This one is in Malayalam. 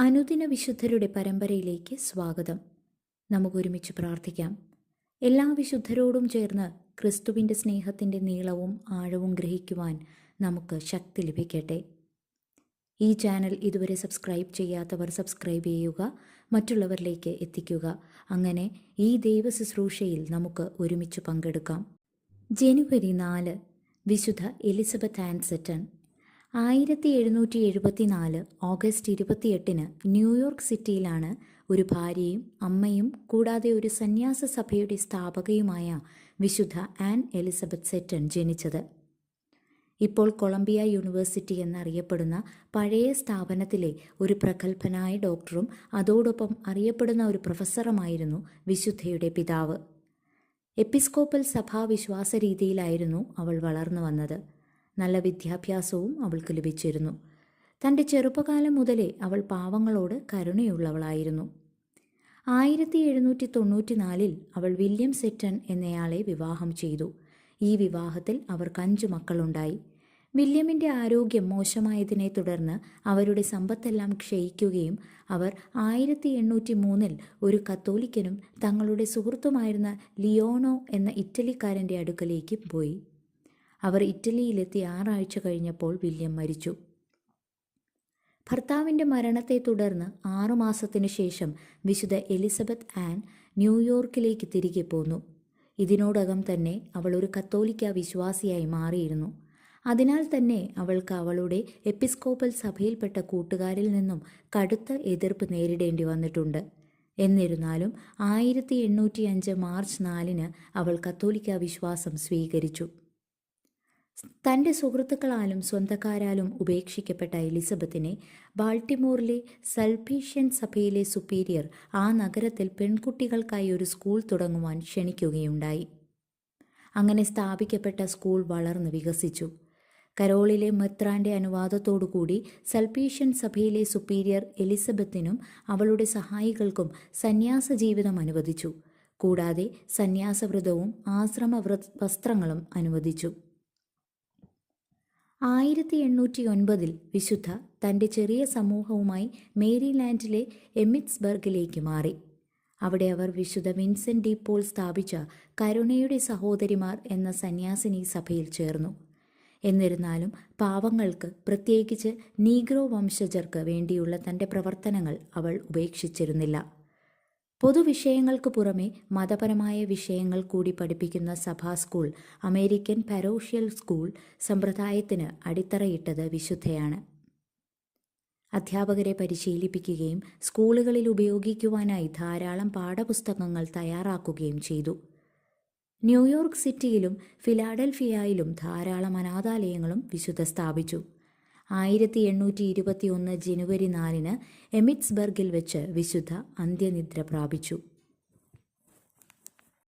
അനുദിന വിശുദ്ധരുടെ പരമ്പരയിലേക്ക് സ്വാഗതം. നമുക്കൊരുമിച്ച് പ്രാർത്ഥിക്കാം. എല്ലാ വിശുദ്ധരോടും ചേർന്ന് ക്രിസ്തുവിന്റെ സ്നേഹത്തിന്റെ നീളവും ആഴവും ഗ്രഹിക്കുവാൻ നമുക്ക് ശക്തി ലഭിക്കട്ടെ. ഈ ചാനൽ ഇതുവരെ സബ്സ്ക്രൈബ് ചെയ്യാത്തവർ സബ്സ്ക്രൈബ് ചെയ്യുക മറ്റുള്ളവരിലേക്ക് എത്തിക്കുക. അങ്ങനെ ഈ ദൈവ ശുശ്രൂഷയിൽ നമുക്ക് ഒരുമിച്ച് പങ്കെടുക്കാം. ജനുവരി നാല് വിശുദ്ധ എലിസബത്ത് ആൻസെറ്റൺ ആയിരത്തി എഴുന്നൂറ്റി എഴുപത്തിനാല് ഓഗസ്റ്റ് ഇരുപത്തിയെട്ടിന് ന്യൂയോർക്ക് സിറ്റിയിലാണ് ഒരു ഭാര്യയും അമ്മയും കൂടാതെ ഒരു സന്യാസ സഭയുടെ സ്ഥാപകയുമായ വിശുദ്ധ ആൻ എലിസബത്ത് സെറ്റൺ ജനിച്ചത്. ഇപ്പോൾ കൊളംബിയ യൂണിവേഴ്സിറ്റി എന്നറിയപ്പെടുന്ന പഴയ സ്ഥാപനത്തിലെ ഒരു പ്രഗത്ഭനായ ഡോക്ടറും അതോടൊപ്പം അറിയപ്പെടുന്ന ഒരു പ്രൊഫസറുമായിരുന്നു വിശുദ്ധയുടെ പിതാവ്. എപ്പിസ്കോപ്പൽ സഭാ വിശ്വാസ രീതിയിലായിരുന്നു അവൾ വളർന്നു വന്നത് നല്ല വിദ്യാഭ്യാസവും അവൾക്ക് ലഭിച്ചിരുന്നു. തന്റെ ചെറുപ്പകാലം മുതലേ അവൾ പാവങ്ങളോട് കരുണയുള്ളവളായിരുന്നു. ആയിരത്തി എഴുന്നൂറ്റി തൊണ്ണൂറ്റിനാലിൽ അവൾ വില്യം സെറ്റൺ എന്നയാളെ വിവാഹം ചെയ്തു. ഈ വിവാഹത്തിൽ അവർക്ക് അഞ്ചു മക്കളുണ്ടായി. വില്യമിന്റെ ആരോഗ്യം മോശമായതിനെ തുടർന്ന് അവരുടെ സമ്പത്തെല്ലാം ക്ഷയിക്കുകയും അവർ ആയിരത്തി എണ്ണൂറ്റി മൂന്നിൽ ഒരു കത്തോലിക്കനും തങ്ങളുടെ സുഹൃത്തുമായിരുന്ന ലിയോണോ എന്ന ഇറ്റലിക്കാരന്റെ അടുക്കലേക്ക് പോയി. അവർ ഇറ്റലിയിലെത്തി ആറാഴ്ച കഴിഞ്ഞപ്പോൾ വില്യം മരിച്ചു. ഭർത്താവിന്റെ മരണത്തെ തുടർന്ന് ആറുമാസത്തിനു ശേഷം വിശുദ്ധ എലിസബത്ത് ആൻ ന്യൂയോർക്കിലേക്ക് തിരികെ പോന്നു. ഇതിനോടകം തന്നെ അവൾ ഒരു കത്തോലിക്ക വിശ്വാസിയായി മാറിയിരുന്നു. അതിനാൽ തന്നെ അവൾക്ക് അവളുടെ എപ്പിസ്കോപ്പൽ സഭയിൽപ്പെട്ട കൂട്ടുകാരിൽ നിന്നും കടുത്ത എതിർപ്പ് നേരിടേണ്ടി വന്നിട്ടുണ്ട്. എന്നിരുന്നാലും ആയിരത്തി എണ്ണൂറ്റി അഞ്ച് മാർച്ച് നാലിന് അവൾ കത്തോലിക്ക വിശ്വാസം സ്വീകരിച്ചു. തന്റെ സുഹൃത്തുക്കളാലും സ്വന്തക്കാരാലും ഉപേക്ഷിക്കപ്പെട്ട എലിസബത്തിനെ ബാൾട്ടിമോറിലെ സൽഫീഷ്യൻ സഭയിലെ സുപ്പീരിയർ ആ നഗരത്തിൽ പെൺകുട്ടികൾക്കായി ഒരു സ്കൂൾ തുടങ്ങുവാൻ ക്ഷണിക്കുകയുണ്ടായി. അങ്ങനെ സ്ഥാപിക്കപ്പെട്ട സ്കൂൾ വളർന്ന് വികസിച്ചു. കരോളിലെ മെത്രാന്റെ അനുവാദത്തോടുകൂടി സൽപീഷ്യൻ സഭയിലെ സുപ്പീരിയർ എലിസബത്തിനും അവളുടെ സഹായികൾക്കും സന്യാസ ജീവിതം അനുവദിച്ചു. കൂടാതെ സന്യാസവ്രതവും ആശ്രമ വസ്ത്രങ്ങളും അനുവദിച്ചു. ആയിരത്തി എണ്ണൂറ്റി ഒൻപതിൽ വിശുദ്ധ തന്റെ ചെറിയ സമൂഹവുമായി മേരിലാൻഡിലെ എമിറ്റ്സ്ബർഗിലേക്ക് മാറി. അവിടെ അവർ വിശുദ്ധ വിൻസെന്റ് ഡി പോൾ സ്ഥാപിച്ച കരുണയുടെ സഹോദരിമാർ എന്ന സന്യാസിനി സഭയിൽ ചേർന്നു. എന്നിരുന്നാലും പാവങ്ങൾക്ക് പ്രത്യേകിച്ച് നീഗ്രോ വംശജർക്ക് വേണ്ടിയുള്ള തന്റെ പ്രവർത്തനങ്ങൾ അവൾ ഉപേക്ഷിച്ചിരുന്നില്ല. പൊതുവിഷയങ്ങൾക്ക് പുറമെ മതപരമായ വിഷയങ്ങൾ കൂടി പഠിപ്പിക്കുന്ന സഭാ സ്കൂൾ അമേരിക്കൻ പരോഷ്യൽ സ്കൂൾ സമ്പ്രദായത്തിന് അടിത്തറയിട്ടത് വിശുദ്ധയാണ്. അധ്യാപകരെ പരിശീലിപ്പിക്കുകയും സ്കൂളുകളിൽ ഉപയോഗിക്കുവാനായി ധാരാളം പാഠപുസ്തകങ്ങൾ തയ്യാറാക്കുകയും ചെയ്തു. ന്യൂയോർക്ക് സിറ്റിയിലും ഫിലാഡൽഫിയയിലും ധാരാളം അനാഥാലയങ്ങളും വിശുദ്ധ സ്ഥാപിച്ചു. ആയിരത്തി എണ്ണൂറ്റി ഇരുപത്തി ഒന്ന് ജനുവരി നാലിന് എമിറ്റ്സ്ബർഗിൽ വെച്ച് വിശുദ്ധ അന്ത്യനിദ്ര പ്രാപിച്ചു.